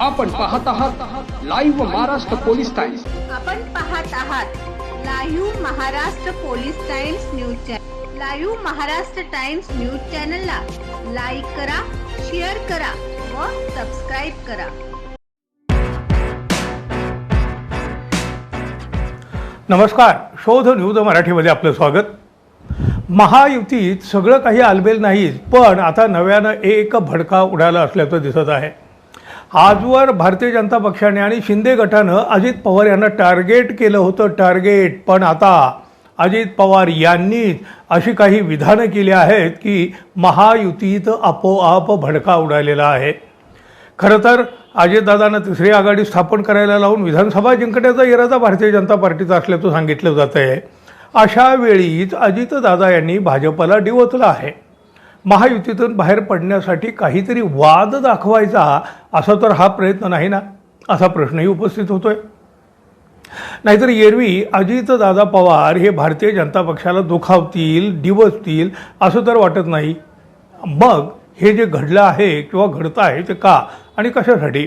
आपण पाहत आहात लाईव्ह महाराष्ट्र पोलीस टाइम्स आपण पाहत आहात live Maharashtra police Times news channel live Maharashtra Times news चॅनलला लाईक करा शेअर करा व सबस्क्राईब करा. नमस्कार. शोध न्यूज मराठीमध्ये आपलं स्वागत. महायुतीत सगळं काही आलबेल नाहीच पण आता नव्यानं एक भडका उडाला असल्याचं दिसत आहे. आजवर भारतीय जनता पक्षाने आणि शिंदे गटानं अजित पवार यांना टार्गेट केलं होतं टार्गेट. पण आता अजित पवार यांनीच अशी काही विधानं केली आहेत की महायुतीत आपोआप भडका उडालेला आहे. खरं तर अजितदादांना तिसरी आघाडी स्थापन करायला लावून विधानसभा जिंकण्याचा इरादा भारतीय जनता पार्टीचा असल्याचं सांगितलं जात आहे अशा वेळीच अजितदादा यांनी भाजपला डिवचलं आहे. महायुतीतून बाहेर पडण्यासाठी काहीतरी वाद दाखवायचा असा तर हा प्रयत्न नाही ना? असा प्रश्नही उपस्थित होतोय. नाहीतर एरवी अजितदादा पवार हे भारतीय जनता पक्षाला दुखावतील डिवचतील असं तर वाटत नाही. मग हे जे घडलं आहे किंवा घडतं आहे ते का आणि कशासाठी?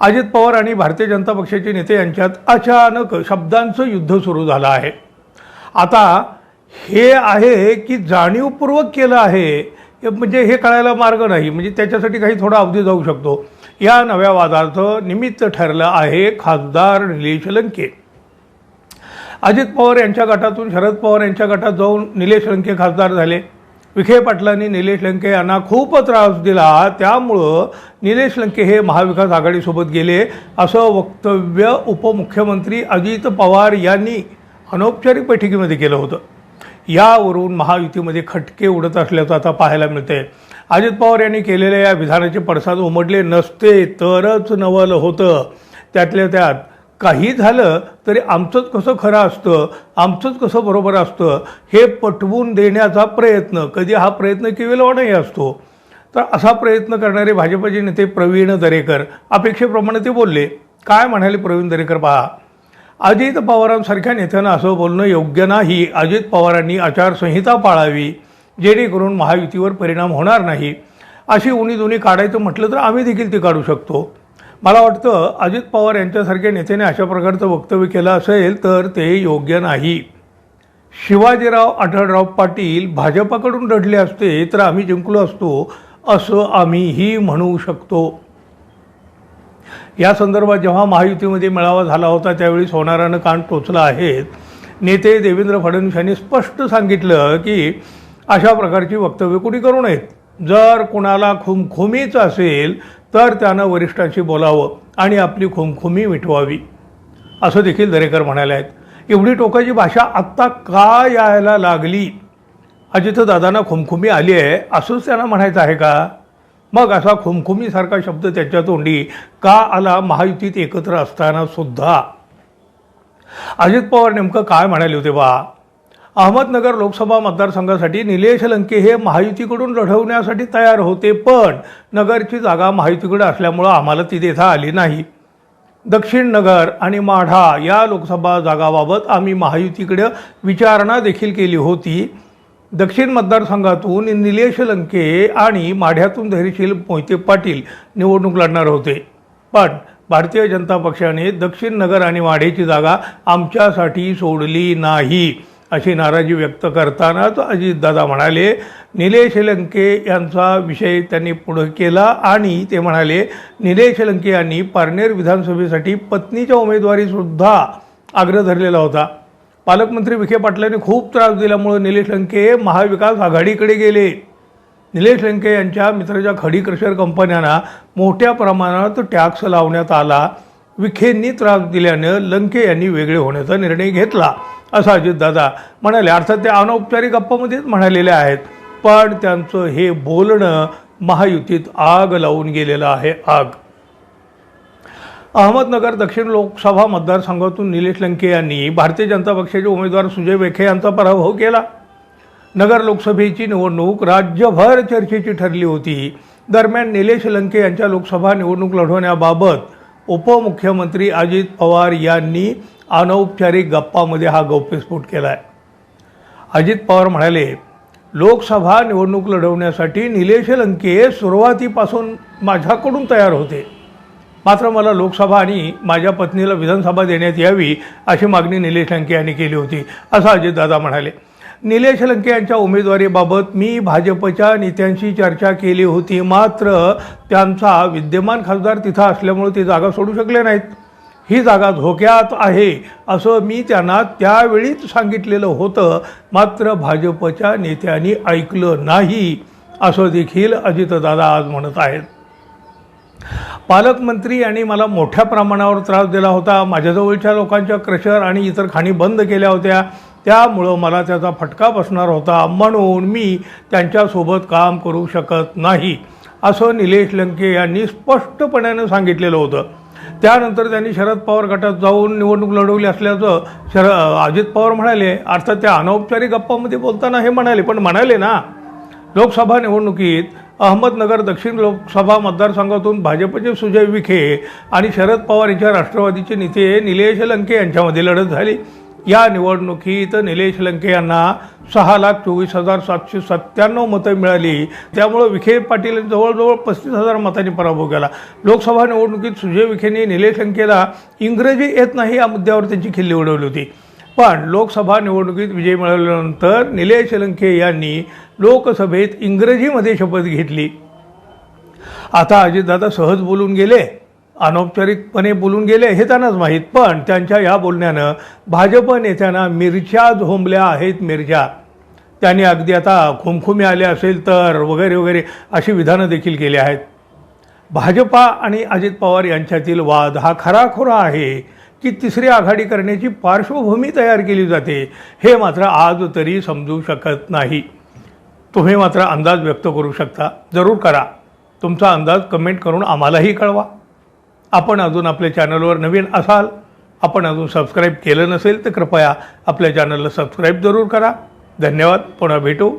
अजित पवार आणि भारतीय जनता पक्षाचे नेते यांच्यात अचानक शब्दांचं युद्ध सुरू झालं आहे. आता हे आहे की जाणीवपूर्वक केलं आहे म्हणजे हे कळायला मार्ग नाही. म्हणजे त्याच्यासाठी काही थोडा अवधी जाऊ शकतो. या नव्या वादाचं निमित्त ठरलं आहे खासदार निलेश लंके. अजित पवार यांच्या गटातून शरद पवार यांच्या गटात जाऊन निलेश लंके खासदार झाले. विखे पाटलांनी निलेश लंके यांना खूप त्रास दिला. त्यामुळं निलेश लंके हे महाविकास आघाडीसोबत गेले असं वक्तव्य उपमुख्यमंत्री अजित पवार यांनी अनौपचारिक बैठकीमध्ये केलं होतं. यावरून महायुतीमध्ये खटके उडत असल्याचं आता पाहायला मिळते अजित पवार यांनी केलेल्या या विधानाचे पडसाद उमटले नसते तरच नवल होतं. त्यातल्या त्यात काही झालं तरी आमचंच कसं खरं असतं आमचंच कसं बरोबर असतं हे पटवून देण्याचा प्रयत्न कधी हा प्रयत्न केलेलाही असतो. तर असा प्रयत्न करणारे भाजपचे नेते प्रवीण दरेकर अपेक्षेप्रमाणे ते बोलले. काय म्हणाले प्रवीण दरेकर पहा. अजित पवारांसारख्या नेत्यांना असं बोलणं योग्य नाही. अजित पवारांनी आचारसंहिता पाळावी जेणेकरून महायुतीवर परिणाम होणार नाही. अशी उणी दोन्ही काढायचं म्हटलं तर आम्ही देखील ती काढू शकतो. मला वाटतं अजित पवार यांच्यासारख्या नेत्याने अशा प्रकारचं वक्तव्य केलं असेल तर ते योग्य नाही. शिवाजीराव आढळराव पाटील भाजपाकडून लढले असते तर आम्ही जिंकलो असतो असं आम्हीही म्हणू शकतो. या संदर्भात जेव्हा महायुतीमध्ये मेळावा झाला होता त्यावेळी सोनारानं कान टोचला आहे नेते देवेंद्र फडणवीस यांनी स्पष्ट सांगितलं की अशा प्रकारची वक्तव्य कुणी करू नयेत. जर कुणाला खुमखुमीच असेल तर त्यानं वरिष्ठांशी बोलावं आणि आपली खुमखुमी मिटवावी. असं देखील दरेकर म्हणाले आहेत. एवढी टोकाची भाषा आत्ता का यायला लागली? अजितदादांना खुमखुमी आली आहे असंच त्यांना म्हणायचं आहे का? मग असा खुमखुमीसारखा शब्द त्याच्या तोंडी का आला महायुतीत एकत्र असताना सुद्धा? अजित पवार नेमकं काय म्हणाले होते बा? अहमदनगर लोकसभा मतदारसंघासाठी निलेश लंके हे महायुतीकडून लढवण्यासाठी तयार होते पण नगरची जागा महायुतीकडे असल्यामुळं आम्हाला ती देता आली नाही. दक्षिण नगर आणि माढा या लोकसभा जागाबाबत आम्ही महायुतीकडे विचारणा देखील केली होती. दक्षिण मतदारसंघातून निलेश लंके आणि माढ्यातून धैर्यशील मोहिते पाटील निवडणूक लढणार होते. पण भारतीय जनता पक्षाने दक्षिण नगर आणि माढेची जागा आमच्यासाठी सोडली नाही अशी नाराजी व्यक्त करतानाच अजितदादा म्हणाले निलेश लंके यांचा विषय त्यांनी पुढे केला आणि ते म्हणाले निलेश लंके यांनी पारनेर विधानसभेसाठी पत्नीच्या उमेदवारीसुद्धा आग्रह धरलेला होता. पालकमंत्री विखे पाटलांनी खूप त्रास दिल्यामुळे निलेश लंके महाविकास आघाडीकडे गेले. निलेश लंके यांच्या मित्राच्या खडी क्रशर कंपन्यांना मोठ्या प्रमाणात टॅक्स लावण्यात आला. विखेंनी त्रास दिल्यानं लंके यांनी वेगळे होण्याचा निर्णय घेतला असं अजितदादा म्हणाले. अर्थात ते अनौपचारिक गप्पामध्येच म्हणालेले आहेत पण त्यांचं हे बोलणं महायुतीत आग लावून गेलेलं आहे आग. अहमदनगर दक्षिण लोकसभा मतदारसंघातून निलेश लंके यांनी भारतीय जनता पक्षाचे उमेदवार सुजय विखे यांचा पराभव केला. नगर लोकसभेची निवडणूक राज्यभर चर्चेची ठरली होती. दरम्यान निलेश लंके यांच्या लोकसभा निवडणूक लढवण्याबाबत उपमुख्यमंत्री अजित पवार यांनी अनौपचारिक गप्पामध्ये हा गौप्यस्फोट केला आहे अजित पवार म्हणाले लोकसभा निवडणूक लढवण्यासाठी निलेश लंके सुरुवातीपासून माझ्याकडून तयार होते. मात्र मला लोकसभा आणि माझ्या पत्नीला विधानसभा देण्यात यावी अशी मागणी निलेश लंके यांनी केली होती असं अजितदादा म्हणाले. निलेश लंके यांच्या उमेदवारीबाबत मी भाजपच्या नेत्यांशी चर्चा केली होती मात्र त्यांचा विद्यमान खासदार तिथं असल्यामुळे ती जागा सोडू शकले नाहीत. ही जागा धोक्यात आहे असं मी त्यांना त्यावेळीच सांगितलेलं होतं मात्र भाजपच्या नेत्यांनी ऐकलं नाही असं देखील अजितदादा आज म्हणत आहेत. पालकमंत्री यांनी मला मोठ्या प्रमाणावर त्रास दिला होता. माझ्याजवळच्या लोकांच्या क्रशर आणि इतर खाणी बंद केल्या होत्या. त्यामुळं मला त्याचा फटका बसणार होता म्हणून मी त्यांच्यासोबत काम करू शकत नाही असं निलेश लंके यांनी स्पष्टपणानं सांगितलेलं होतं. त्यानंतर त्यांनी शरद पवार गटात जाऊन निवडणूक लढवली असल्याचं शर अजित पवार म्हणाले. अर्थात त्या अनौपचारिक गप्पामध्ये बोलताना हे म्हणाले पण म्हणाले ना लोकसभा निवडणुकीत अहमदनगर दक्षिण लोकसभा मतदारसंघातून भाजपचे सुजय विखे आणि शरद पवार यांच्या राष्ट्रवादीचे नेते निलेश लंके यांच्यामध्ये लढत झाली. या निवडणुकीत निलेश लंके यांना सहा लाख चोवीस हजार सातशे सत्त्याण्णव मतं मिळाली. त्यामुळं विखे पाटील जवळजवळ पस्तीस हजार मतांनी पराभव केला. लोकसभा निवडणुकीत सुजय विखेंनी निलेश लंकेला इंग्रजी येत नाही या मुद्द्यावर त्यांची खिल्ली उडवली होती. पण लोकसभा निवडणुकीत विजय मिळवल्यानंतर निलेश लंके यांनी लोकसभेत इंग्रजीमध्ये शपथ घेतली. आता अजितदादा सहज बोलून गेले अनौपचारिकपणे बोलून गेले हे त्यांनाच माहीत पण त्यांच्या या बोलण्यानं भाजप नेत्यांना मिरच्या झोंबल्या आहेत मिरच्या. त्यांनी अगदी आता खुमखुमे आले असेल तर वगैरे वगैरे अशी विधानं देखील केली आहेत. भाजपा आणि अजित पवार यांच्यातील वाद हा खराखुरा आहे. की तिसरी आघाडी करण्याची पार्श्वभूमी तयार केली जाते. हे मात्र आज तरी समजू शकत नाही. तुम्ही मात्र अंदाज व्यक्त करू शकता. जरूर करा. तुमचा अंदाज कमेंट करून आम्हालाही कळवा. आपण अजून आपल्या चॅनलवर नवीन असाल आपण अजून सबस्क्राईब केलं नसेल तर कृपया आपल्या चॅनलला सबस्क्राईब जरूर करा. धन्यवाद. पुन्हा भेटू.